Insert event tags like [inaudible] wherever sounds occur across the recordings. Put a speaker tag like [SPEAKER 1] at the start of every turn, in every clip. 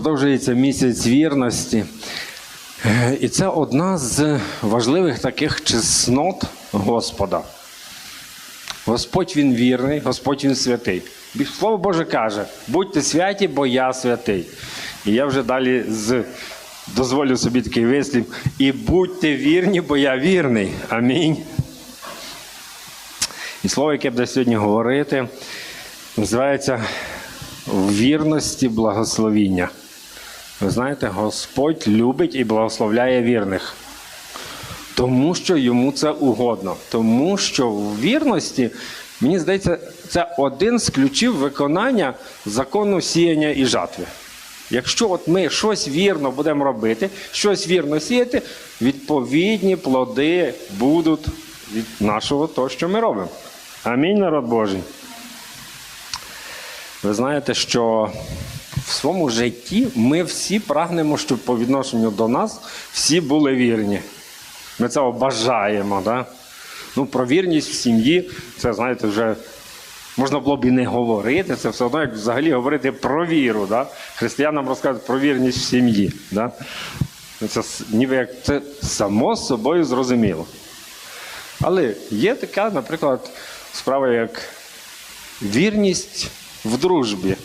[SPEAKER 1] Продовжується місяць вірності. І це одна з важливих таких чеснот Господа. Господь він вірний, Господь він святий. Слово Боже каже: будьте святі, бо я святий. І я вже далі з... дозволю собі такий вислів. І будьте вірні, бо я вірний. Амінь. І слово, яке буде сьогодні говорити, називається в вірності благословіння. Ви знаєте, Господь любить і благословляє вірних. Тому що йому це угодно. Тому що в вірності, мені здається, це один з ключів виконання закону сіяння і жатви. Якщо от ми щось вірно будемо робити, щось вірно сіяти, відповідні плоди будуть від нашого того, що ми робимо. Амінь, народ Божий. Ви знаєте, що в своєму житті ми всі прагнемо, щоб по відношенню до нас всі були вірні. Ми цього бажаємо. Да? Ну, про вірність в сім'ї, це, знаєте, вже можна було б і не говорити. Це все одно, як взагалі говорити про віру. Да? Християнам розказують про вірність в сім'ї. Да? Це ніби як це само собою зрозуміло. Але є така, наприклад, справа, як вірність в дружбі.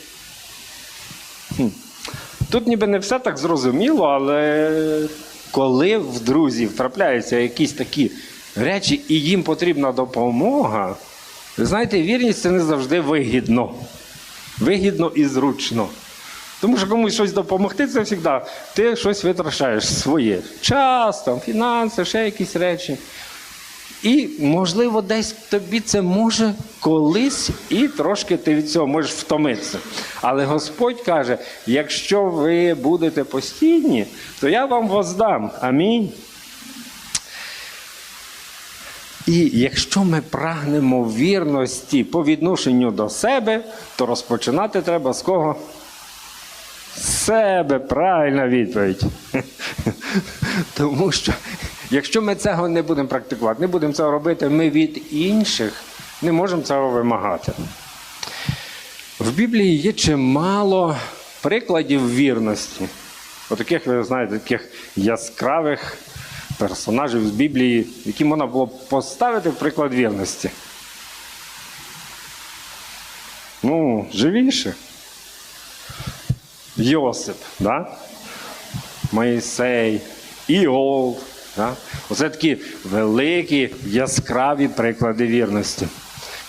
[SPEAKER 1] Тут ніби не все так зрозуміло, але коли в друзів трапляються якісь такі речі, і їм потрібна допомога, ви знаєте, вірність це не завжди вигідно. Вигідно і зручно. Тому що комусь щось допомогти, це завжди ти щось витрачаєш своє. Час, там, фінанси, ще якісь речі. І, можливо, десь тобі це може колись, і трошки ти від цього можеш втомитися. Але Господь каже: якщо ви будете постійні, то я вам воздам. Амінь. І якщо ми прагнемо вірності по відношенню до себе, то розпочинати треба з кого? З себе правильна відповідь. [laughs] Тому що якщо ми цього не будемо практикувати, не будемо цього робити, ми від інших не можемо цього вимагати. В Біблії є чимало прикладів вірності. Отаких, ви знаєте, таких яскравих персонажів з Біблії, які можна було поставити в приклад вірності. Ну, живіше. Йосип, да? Моїсей, Іов. Да? Оце такі великі, яскраві приклади вірності.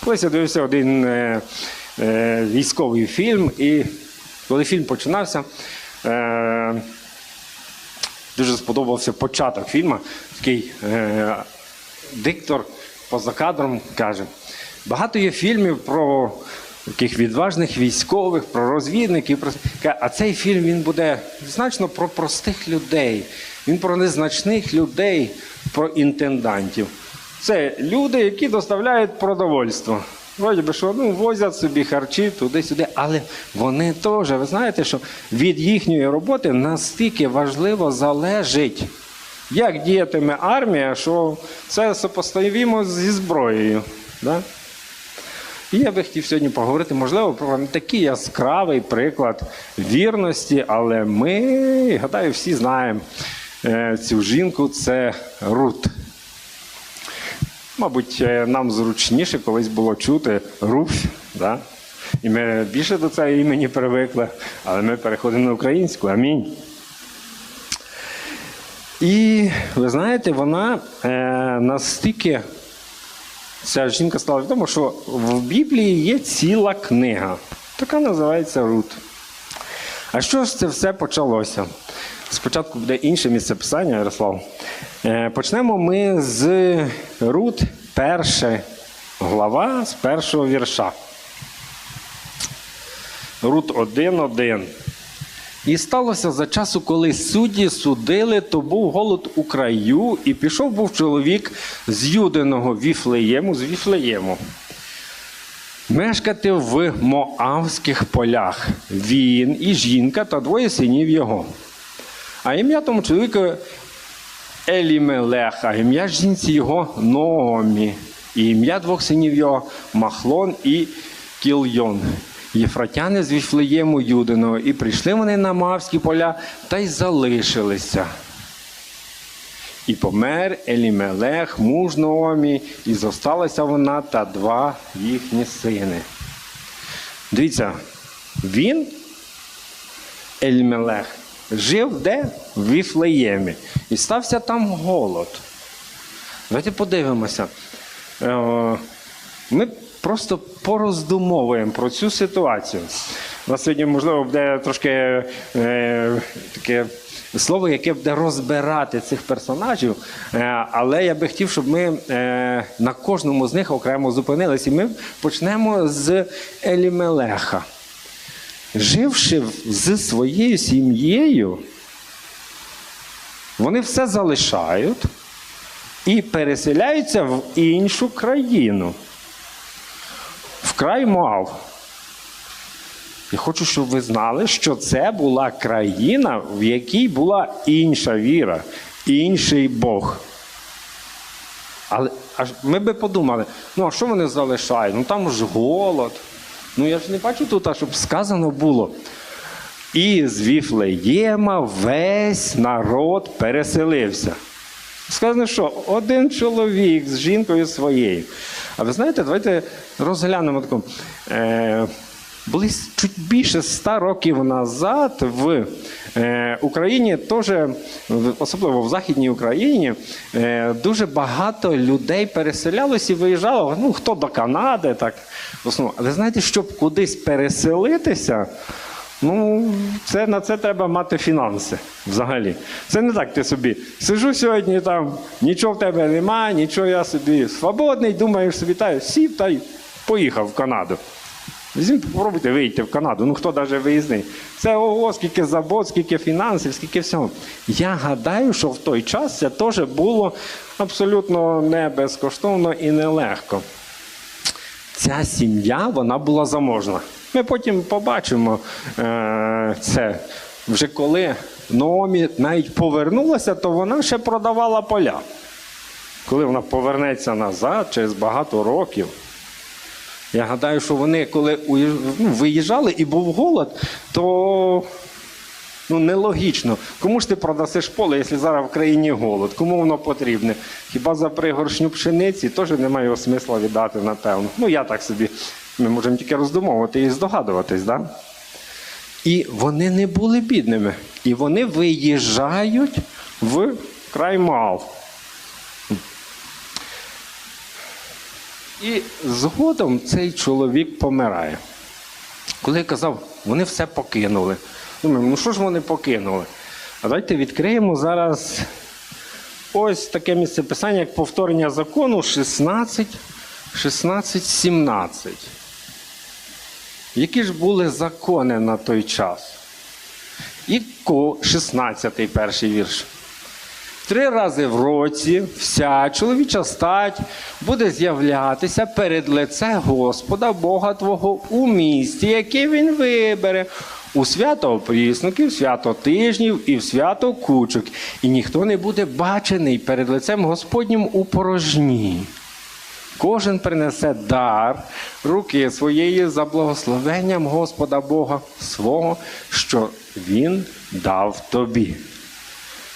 [SPEAKER 1] Колись я дивився один е, е, військовий фільм, і коли фільм починався, е, дуже сподобався початок фільму. Такий е, диктор поза кадром каже: багато є фільмів про таких відважних військових, про розвідників. Про... А цей фільм він буде значно про простих людей. Він про незначних людей, про інтендантів. Це люди, які доставляють продовольство. Вроді би, що ну, возять собі харчі туди-сюди, але вони теж, ви знаєте, що від їхньої роботи настільки важливо залежить, як діятиме армія, що це сопоставимо зі зброєю. Да? І я би хотів сьогодні поговорити, можливо, про не такий яскравий приклад вірності, але ми, гадаю, всі знаємо цю жінку це Рут. Мабуть, е, нам зручніше колись було чути Руф. Да? І ми більше до цього імені привикли, але ми переходимо на українську. Амінь. І ви знаєте, вона е, настільки ця жінка стала відомо, що в Біблії є ціла книга. Така називається Рут. А що ж це все почалося? Спочатку буде інше місце писання, Ярослав. Е, Почнемо ми з Рут, перша глава, з першого вірша. Рут 1.1. І сталося за часу, коли судді судили, то був голод у краю, і пішов був чоловік з Юдиного Віфлеєму, з Віфлеєму. Мешкати в Моавських полях. Він і жінка та двоє синів його. А ім'я тому чоловіку Елімелеха, ім'я жінці його Номі, і ім'я двох синів його Махлон і Кільйон. єфратяни з Віфлеєму Юдиного, і прийшли вони на Мавські поля та й залишилися. І помер Елімелех, муж Наомі, і зосталася вона та два їхні сини. Дивіться, він, Елімелех, жив де? В Віфлеємі. І стався там голод. Давайте подивимося. Е, Ми просто пороздумовуємо про цю ситуацію. У нас сьогодні, можливо, буде трошки е, таке слово, яке буде розбирати цих персонажів. Е, але я би хотів, щоб ми на кожному з них окремо зупинилися. І ми почнемо з Елімелеха. Живши в- з своєю сім'єю, вони все залишають і переселяються в іншу країну. В край Моав. Я хочу, щоб ви знали, що це була країна, в якій була інша віра, інший Бог. Але аж ми би подумали, ну а що вони залишають? Ну там ж голод. Ну я ж не бачу тут, а щоб сказано було. І з Віфлеєма весь народ переселився. Сказано, що один чоловік з жінкою своєю. А ви знаєте, давайте розглянемо таку. Е, були чуть більше ста років назад в е, Україні, теж, особливо в Західній Україні, е, дуже багато людей переселялось і виїжджало. Ну, хто до Канади, так. в. Але знаєте, щоб кудись переселитися, Ну, це, на це треба мати фінанси взагалі. Це не так ти собі. Сижу сьогодні там, нічого в тебе немає, нічого я собі свободний, думаєш собі, та сів та й поїхав в Канаду. Візьміть, попробуйте вийти в Канаду. Ну хто навіть виїзний. Це ого, скільки забот, скільки фінансів, скільки всього. Я гадаю, що в той час це теж було абсолютно не безкоштовно і нелегко ця сім'я вона була заможна. Ми потім побачимо е, це. Вже коли Наомі навіть повернулася, то вона ще продавала поля. Коли вона повернеться назад через багато років. Я гадаю, що вони, коли ну, виїжджали і був голод, то ну, нелогічно. Кому ж ти продасиш поле, якщо зараз в країні голод? Кому воно потрібне? Хіба за пригоршню пшениці теж немає смисла віддати, напевно. Ну, я так собі. Ми можемо тільки роздумовувати і здогадуватись, да? І вони не були бідними. І вони виїжджають в край Мав. І згодом цей чоловік помирає. Коли я казав, вони все покинули. Думаю, ну що ж вони покинули? А давайте відкриємо зараз ось таке місце писання, як повторення закону 16, 16, 17. Які ж були закони на той час? І ко- 16 перший вірш. Три рази в році вся чоловіча стать буде з'являтися перед лице Господа Бога Твого у місті, яке він вибере, у свято опрісноків, свято тижнів і в свято кучок. І ніхто не буде бачений перед лицем Господнім у порожні. Кожен принесе дар руки своєї за благословенням Господа Бога свого, що Він дав тобі.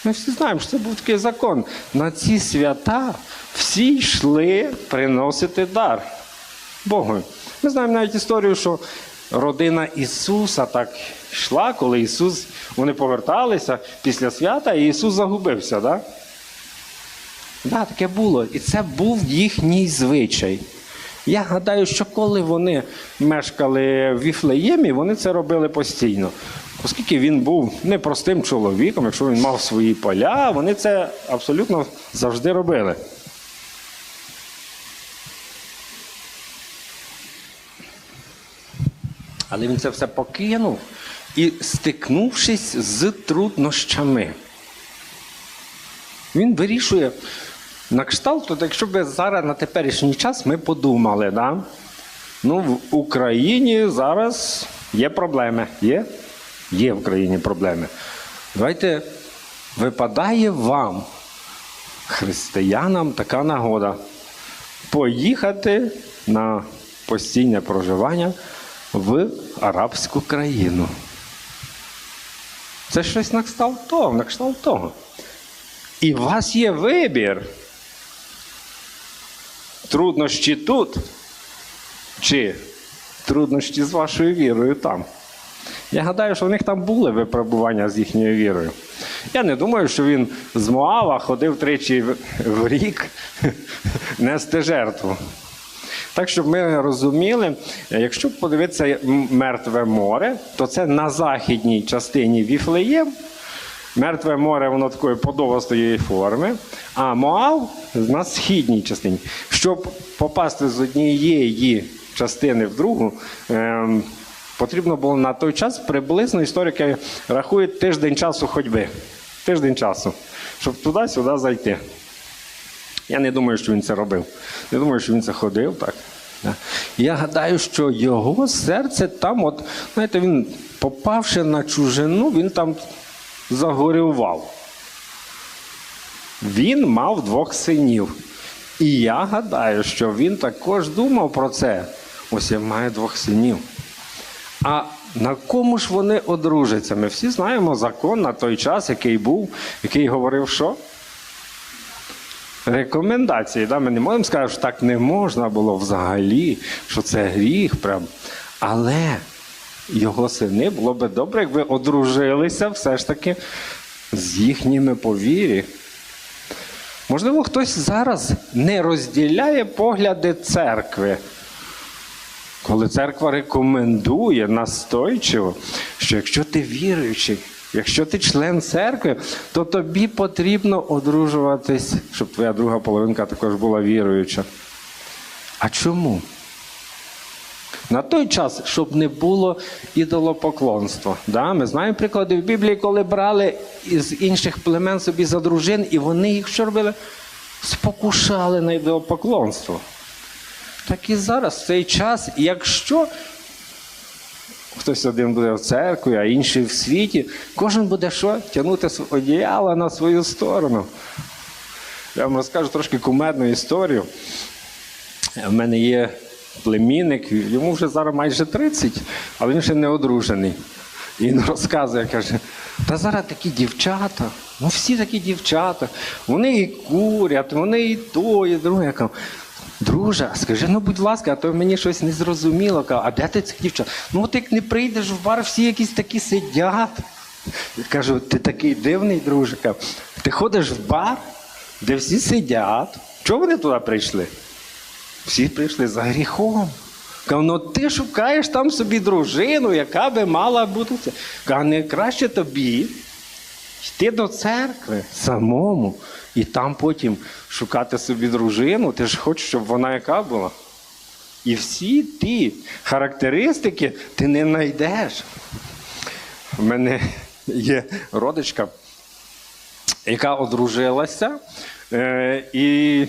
[SPEAKER 1] Ми всі знаємо, що це був такий закон. На ці свята всі йшли приносити дар Богу. Ми знаємо навіть історію, що родина Ісуса так йшла, коли Ісус, вони поверталися після свята, і Ісус загубився. Да? Да, таке було. І це був їхній звичай. Я гадаю, що коли вони мешкали в Віфлеємі, вони це робили постійно. Оскільки він був непростим чоловіком, якщо він мав свої поля, вони це абсолютно завжди робили. Але він це все покинув і стикнувшись з труднощами. Він вирішує на кшталт, от якщо б зараз на теперішній час ми подумали, да? ну в Україні зараз є проблеми. Є? Є в країні проблеми. Давайте випадає вам, християнам, така нагода поїхати на постійне проживання в арабську країну. Це щось на кшталт того, на кшталт того. І у вас є вибір. Труднощі тут, чи труднощі з вашою вірою там. Я гадаю, що в них там були випробування з їхньою вірою. Я не думаю, що він з Моава ходив тричі в- рік [laughs] нести жертву. Так, щоб ми розуміли, якщо подивитися мертве море, то це на західній частині Віфлеєм. Мертве море, воно такої подовгостої форми, а Моав на східній частині. Щоб попасти з однієї частини в другу, ем, потрібно було на той час приблизно історики рахують тиждень часу ходьби. Тиждень часу, щоб туди-сюди зайти. Я не думаю, що він це робив. Не думаю, що він це ходив так. Я гадаю, що його серце там, от, знаєте, він, попавши на чужину, він там загорював. Він мав двох синів. І я гадаю, що він також думав про це. Ось я маю двох синів. А на кому ж вони одружаться? Ми всі знаємо закон на той час, який був, який говорив, що? Рекомендації. Да? Ми не можемо сказати, що так не можна було взагалі, що це гріх. Прям. Але його сини було би добре, якби одружилися все ж таки з їхніми повірі. Можливо, хтось зараз не розділяє погляди церкви. Коли церква рекомендує настойчиво, що якщо ти віруючий, якщо ти член церкви, то тобі потрібно одружуватись, щоб твоя друга половинка також була віруюча. А чому? На той час, щоб не було ідолопоклонства. Да? Ми знаємо приклади в Біблії, коли брали із інших племен собі за дружин, і вони їх що робили? Спокушали на ідолопоклонство. Так і зараз, в цей час, якщо хтось один буде в церкві, а інший в світі, кожен буде що? Тягнути одіяло на свою сторону. Я вам розкажу трошки кумедну історію. У мене є племінник, йому вже зараз майже 30, але він ще не одружений. І він розказує, каже, та зараз такі дівчата, ну всі такі дівчата, вони і курять, вони і то, і друге. Я кажу, Друже, скажи, ну будь ласка, а то мені щось не зрозуміло. А де ти цих дівчат? Ну от як не прийдеш в бар, всі якісь такі сидять. Я кажу, ти такий дивний, друже. Ти ходиш в бар, де всі сидять. Чого вони туди прийшли? Всі прийшли за гріхом. Кажу, ну ти шукаєш там собі дружину, яка би мала бути. Кажу, не краще тобі йти до церкви самому і там потім шукати собі дружину. Ти ж хочеш, щоб вона яка була. І всі ті характеристики ти не знайдеш. У мене є родичка, яка одружилася, е, і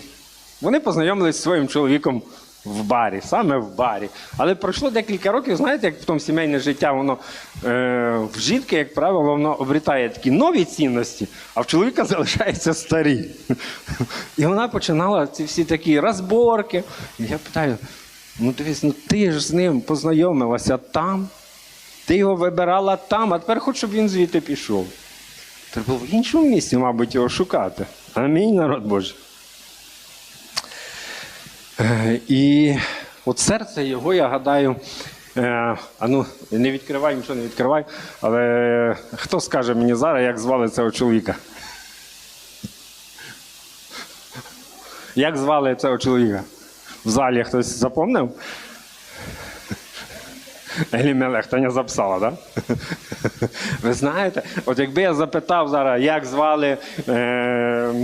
[SPEAKER 1] вони познайомилися зі своїм чоловіком в барі, саме в барі. Але пройшло декілька років, знаєте, як потім сімейне життя, воно е, в жінки, як правило, воно обрітає такі нові цінності, а в чоловіка [laughs] залишаються старі. І вона починала ці всі такі розборки. І я питаю: ну дивись, ну ти ж з ним познайомилася там, ти його вибирала там, а тепер хоч, щоб він звідти пішов. Треба в іншому місці, мабуть, його шукати. Амінь, народ Божий. Е, І от серце його, я гадаю, е, а ну, не відкривай, нічого не відкривай, але хто скаже мені зараз, як звали цього чоловіка? Як звали цього чоловіка? В залі хтось запомнив? Елімелех, то не записала, так? Да? Ви знаєте, от якби я запитав зараз, як звали е,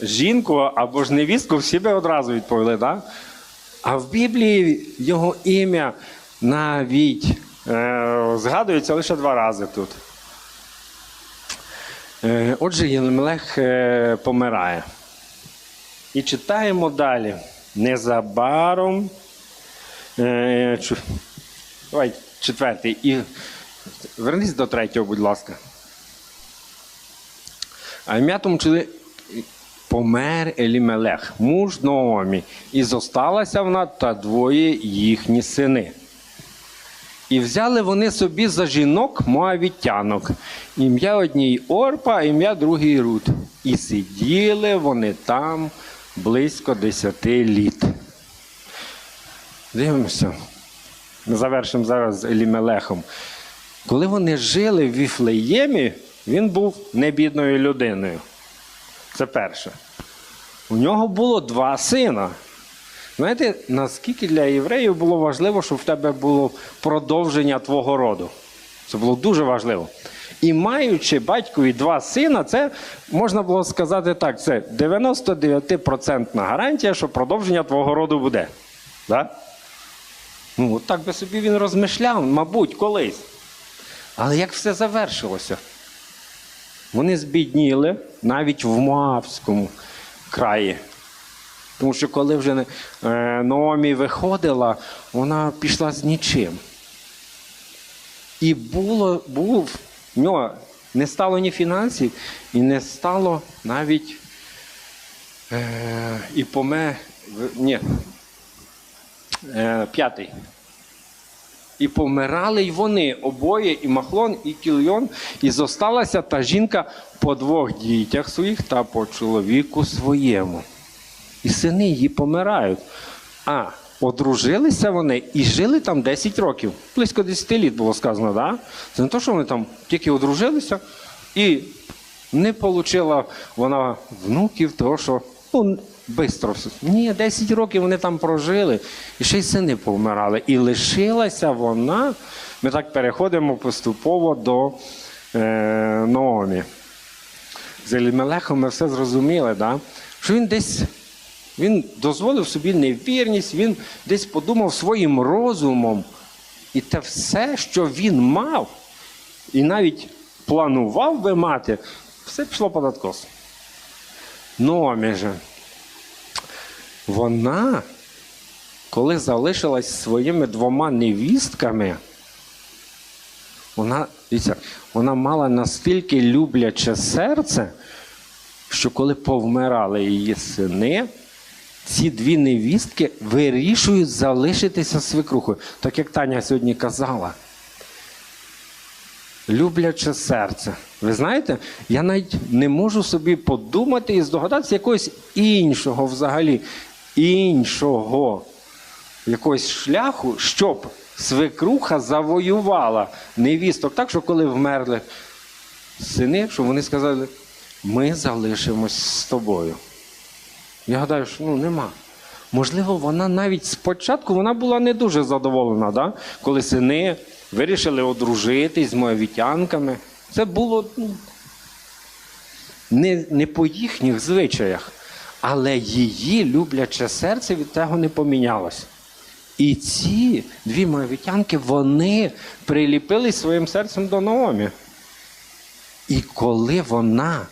[SPEAKER 1] жінку або ж невістку, всі би одразу відповіли, так? А в Біблії його ім'я навіть е, згадується лише два рази тут. Е, отже, Єлемелех е, помирає. І читаємо далі. Незабаром. Е, чу- Давай, четвертий. І вернись до третього, будь ласка. А ім'я тому помер Елімелех, муж Наомі, і зосталася вона та двоє їхні сини. І взяли вони собі за жінок моавітянок. Ім'я одній Орпа, ім'я другій Рут. І сиділи вони там близько десяти літ. Дивимося. Ми завершимо зараз з Елімелехом. Коли вони жили в Віфлеємі, він був небідною людиною. Це перше. У нього було два сина. Знаєте, наскільки для євреїв було важливо, щоб в тебе було продовження твого роду. Це було дуже важливо. І маючи батькові два сина, це можна було сказати так: це 99% гарантія, що продовження твого роду буде. Да? Ну, от так би собі він розмишляв, мабуть, колись. Але як все завершилося? Вони збідніли навіть в Моавському краї. Тому що коли вже е, Наомі виходила, вона пішла з нічим. І було, був, в нього не стало ні фінансів, і не стало навіть е, і поме. Ні. Е, п'ятий. І помирали й вони обоє, і Махлон, і Кільйон, і зосталася та жінка по двох дітях своїх та по чоловіку своєму. І сини її помирають. А одружилися вони і жили там 10 років. Близько 10 літ було сказано, да? Це не то, що вони там тільки одружилися і не отримала вона внуків, того, що ну, все. Ні, 10 років вони там прожили, і ще й сини повмирали. І лишилася вона. Ми так переходимо поступово до е, Наомі. З Елімелехом ми все зрозуміли, да? що він десь він дозволив собі невірність, він десь подумав своїм розумом. І те все, що він мав, і навіть планував би мати, все пішло откос. Номі же. Вона, коли залишилась своїми двома невістками, вона, дивіться, вона мала настільки любляче серце, що коли повмирали її сини, ці дві невістки вирішують залишитися свекрухою. Так як Таня сьогодні казала. Любляче серце. Ви знаєте, я навіть не можу собі подумати і здогадатися якогось іншого взагалі, іншого якогось шляху, щоб свекруха завоювала невісток так, що коли вмерли сини, щоб вони сказали, ми залишимось з тобою. Я гадаю, що ну нема. Можливо, вона навіть спочатку вона була не дуже задоволена, да? коли сини вирішили одружитись з моявітянками. Це було ну, не, не по їхніх звичаях, але її любляче серце від того не помінялося. І ці дві моявітянки, вони приліпились своїм серцем до Наомі. І коли вона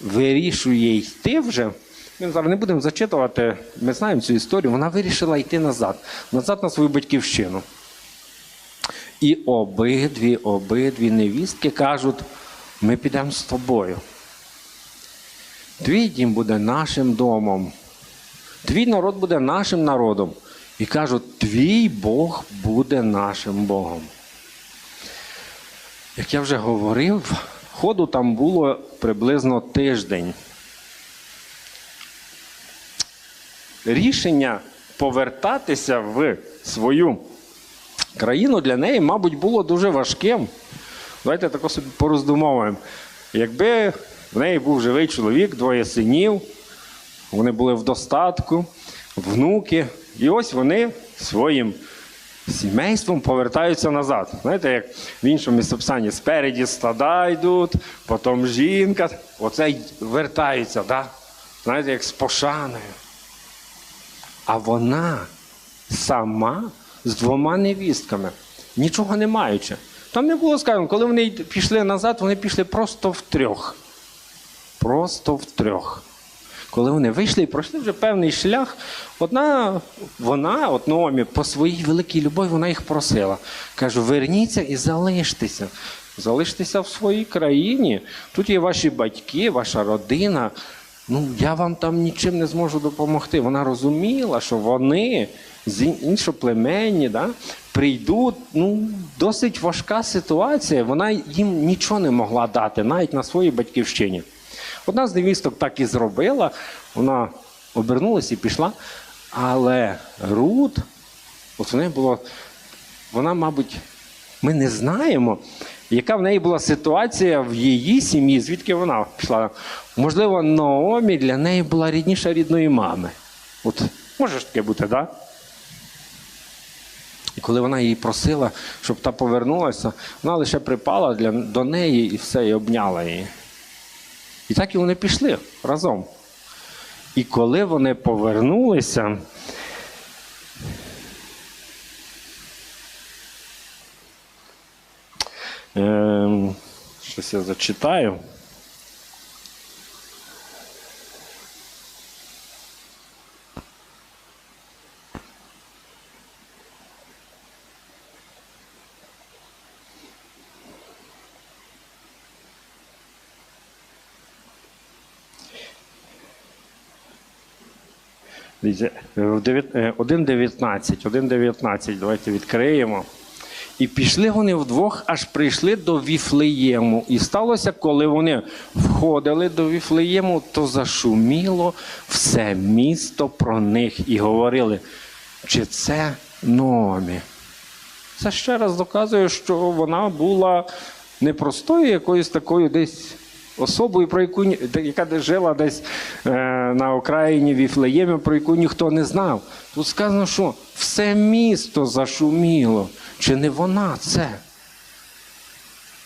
[SPEAKER 1] вирішує йти вже, ми зараз не будемо зачитувати, ми знаємо цю історію, вона вирішила йти назад, назад на свою батьківщину. І обидві, обидві невістки кажуть, ми підемо з тобою. Твій дім буде нашим домом, твій народ буде нашим народом. І кажуть, твій Бог буде нашим Богом. Як я вже говорив, ходу там було приблизно тиждень. Рішення повертатися в свою країну для неї, мабуть, було дуже важким. Давайте тако собі пороздумовуємо. Якби в неї був живий чоловік, двоє синів, вони були в достатку, внуки, і ось вони своїм сімейством повертаються назад. Знаєте, як в іншому місцеписанні спереді стада йдуть, потім жінка, оце вертаються, да? знаєте, як з пошаною. А вона сама з двома невістками, нічого не маючи. Там не було сказано, коли вони пішли назад, вони пішли просто втрьох. Просто втрьох. Коли вони вийшли і пройшли вже певний шлях, одна, вона, от Наомі, по своїй великій любові, вона їх просила. Каже, верніться і залиштеся. Залиштеся в своїй країні. Тут є ваші батьки, ваша родина. Ну, я вам там нічим не зможу допомогти. Вона розуміла, що вони з ін- іншоплеменні, да? прийдуть. Ну, досить важка ситуація. Вона їм нічого не могла дати, навіть на своїй батьківщині. Одна з невісток так і зробила, вона обернулася і пішла. Але Рут, от в неї було, вона, мабуть, ми не знаємо, яка в неї була ситуація в її сім'ї, звідки вона пішла. Можливо, Наомі для неї була рідніша рідної мами. От може ж таке бути, так? Да? Коли вона її просила, щоб та повернулася, вона лише припала для, до неї і все, і обняла її. І так і вони пішли разом. І коли вони повернулися, ем, щось я зачитаю. 1.19, 1.19, давайте відкриємо. І пішли вони вдвох, аж прийшли до Віфлеєму. І сталося, коли вони входили до Віфлеєму, то зашуміло все місто про них і говорили, чи це Номі. Це ще раз доказує, що вона була не простою якоюсь такою десь особою, про яку яка жила десь е, на окраїні Віфлеємі, про яку ніхто не знав. Тут сказано, що все місто зашуміло. Чи не вона це?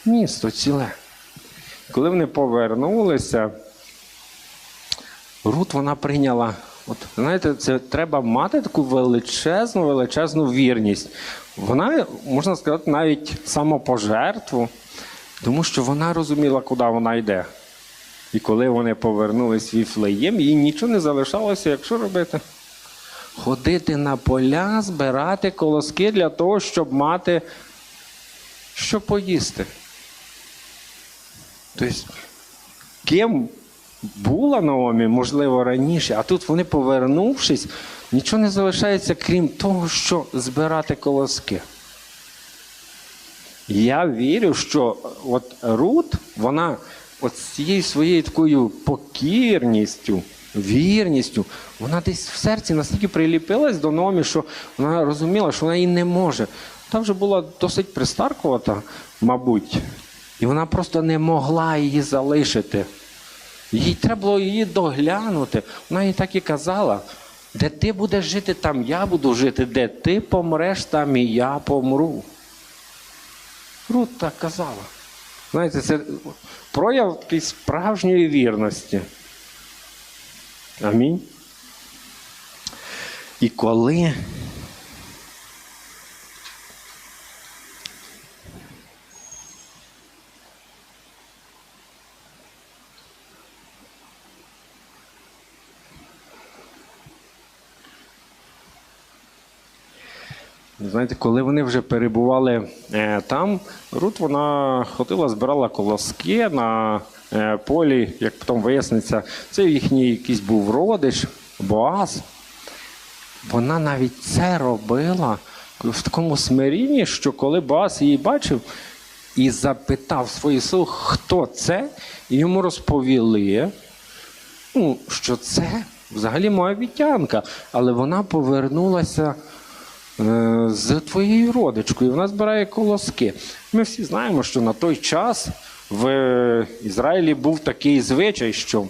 [SPEAKER 1] Місто ціле. Коли вони повернулися, Рут вона прийняла. От знаєте, це треба мати таку величезну, величезну вірність. Вона, можна сказати, навіть самопожертву, тому що вона розуміла, куди вона йде. І коли вони повернулись в Віфлеєм, їй нічого не залишалося, як що робити? Ходити на поля, збирати колоски для того, щоб мати що поїсти. Тобто, ким була Наомі, можливо, раніше, а тут вони, повернувшись, нічого не залишається, крім того, що збирати колоски. Я вірю, що от Рут, вона от з цією своєю такою покірністю, вірністю, вона десь в серці настільки приліпилась до Номі, що вона розуміла, що вона її не може. Та вже була досить пристаркувата, мабуть, і вона просто не могла її залишити. Їй треба було її доглянути. Вона їй так і казала. Де ти будеш жити, там я буду жити, де ти помреш, там і я помру. Рут так казала. Знаєте, це прояв справжньої вірності. Амінь. І коли Знаєте, коли вони вже перебували е, там, Рут вона ходила, збирала колоски на е, полі, як потім виясниться, це їхній якийсь був родич, Боаз. Вона навіть це робила в такому смирінні, що коли Боаз її бачив і запитав свої сил, хто це, і йому розповіли, ну, що це взагалі моя вітянка, але вона повернулася з твоєю родичкою. Вона збирає колоски. Ми всі знаємо, що на той час в Ізраїлі був такий звичай, що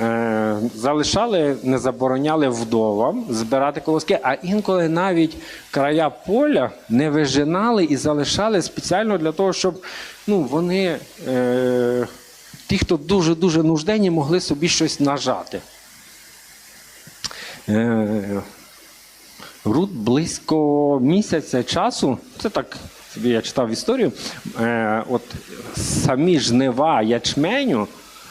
[SPEAKER 1] е, залишали, не забороняли вдовам збирати колоски, а інколи навіть края поля не вижинали і залишали спеціально для того, щоб ну, вони, е, ті, хто дуже-дуже нужденні, могли собі щось нажати. Рут близько місяця часу, це так собі я читав історію. Е, от самі жнива ячменю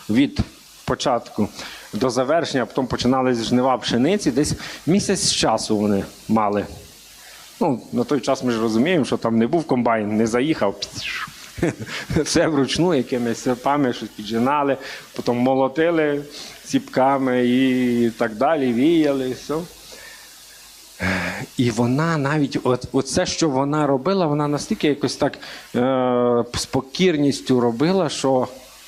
[SPEAKER 1] від початку до завершення, а потім починалися жнива пшениці, десь місяць часу вони мали. Ну, на той час ми ж розуміємо, що там не був комбайн, не заїхав. [laughs] Все вручну, якимись серпами щось піджинали, потім молотили ціпками і так далі, віяли, все. І вона навіть, от, оце, що вона робила, вона настільки якось так е, з покірністю робила, що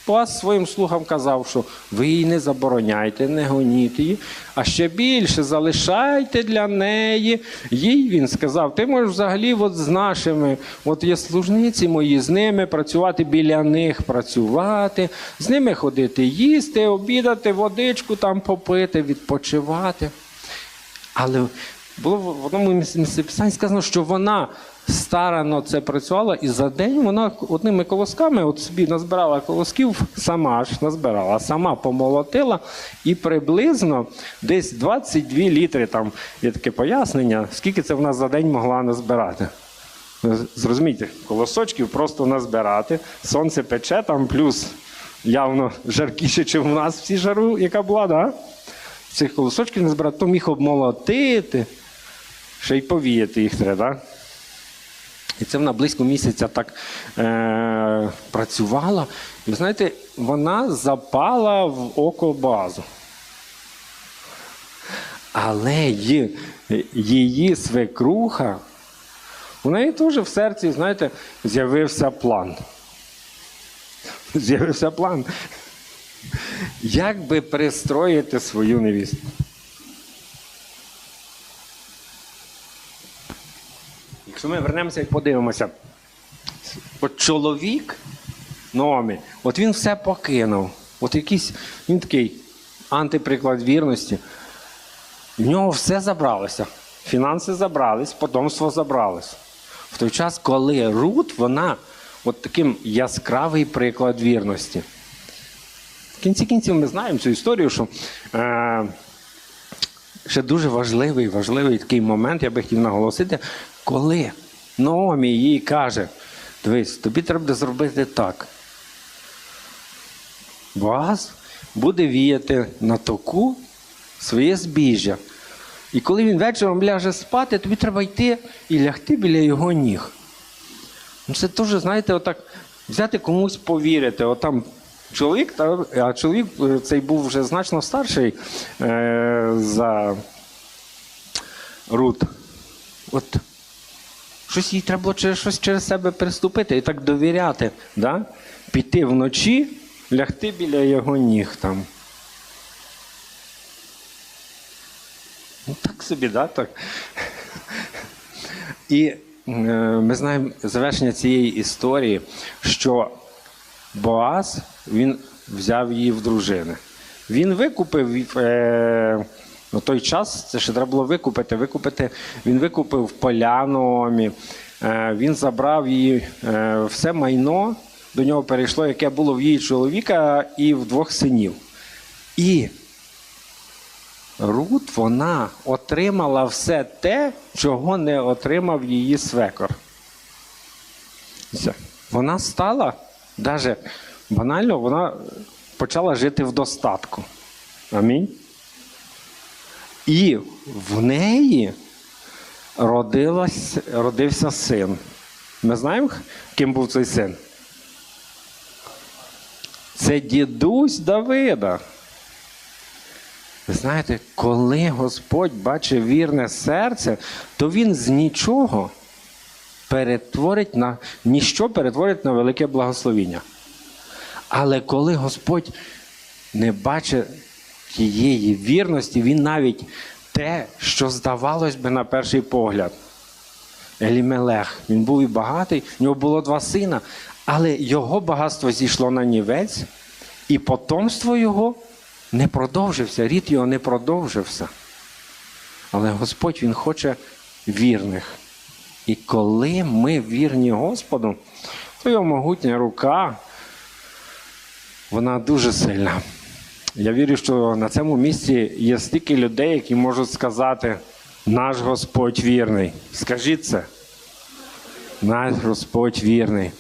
[SPEAKER 1] Боаз своїм слугам казав, що ви її не забороняйте, не гоніть її, а ще більше залишайте для неї. Їй він сказав: ти можеш взагалі от з нашими, от є служниці мої, з ними працювати біля них, працювати, з ними ходити, їсти, обідати, водичку там попити, відпочивати. Але було в одному місці писання сказано, що вона старано це працювала, і за день вона одними колосками от собі назбирала колосків, сама ж назбирала, сама помолотила, і приблизно десь 22 літри, там є таке пояснення, скільки це вона за день могла назбирати. Зрозумійте, колосочків просто назбирати, сонце пече там, плюс явно жаркіше, ніж у нас всі жару, яка була, да? цих колосочків не збирати, то міг обмолотити, ще й повіяти їх треба. І це вона близько місяця так е- працювала. Ви знаєте, вона запала в око базу. Але її свекруха, у неї теж в серці, знаєте, з'явився план. З'явився план. Як би пристроїти свою невістку? Якщо ми вернемося і подивимося, от чоловік Номі, от він все покинув. От якийсь, він такий антиприклад вірності. В нього все забралося. Фінанси забрались, потомство забралось. В той час, коли Рут, вона от таким яскравий приклад вірності. В кінці кінців ми знаємо цю історію, що е, ще дуже важливий, важливий такий момент, я би хотів наголосити, коли Наомі їй каже: дивись, тобі треба зробити так. Боаз буде віяти на току своє збіжжя. І коли він вечором ляже спати, тобі треба йти і лягти біля його ніг. Ну, Це теж, знаєте, отак взяти комусь повірити. От там чоловік, а чоловік е, цей був вже значно старший е, за Рут. От щось їй треба було через щось через себе переступити і так довіряти. Да? Піти вночі, лягти біля його ніг там. Ну, так собі, да, так. І е, ми знаємо завершення цієї історії, що Боаз він взяв її в дружини. Він викупив е, на той час, це ще треба було викупити. викупити він викупив поля Наомі, е, він забрав її е, все майно, до нього перейшло, яке було в її чоловіка і в двох синів. І Рут вона отримала все те, чого не отримав її свекор. Вона стала, навіть банально, вона почала жити в достатку. Амінь. І в неї родилась, родився син. Ми знаємо, ким був цей син? Це дідусь Давида. Ви знаєте, коли Господь бачить вірне серце, то він з нічого перетворить на ніщо перетворить на велике благословіння. Але коли Господь не бачить тієї вірності, він навіть те, що здавалось би на перший погляд. Елімелех, він був і багатий, в нього було два сина, але його багатство зійшло на нівець, і потомство його не продовжився, рід його не продовжився. Але Господь Він хоче вірних. І коли ми вірні Господу, то його могутня рука, вона дуже сильна. Я вірю, що на цьому місці є стільки людей, які можуть сказати, наш Господь вірний. Скажіть це. Наш Господь вірний.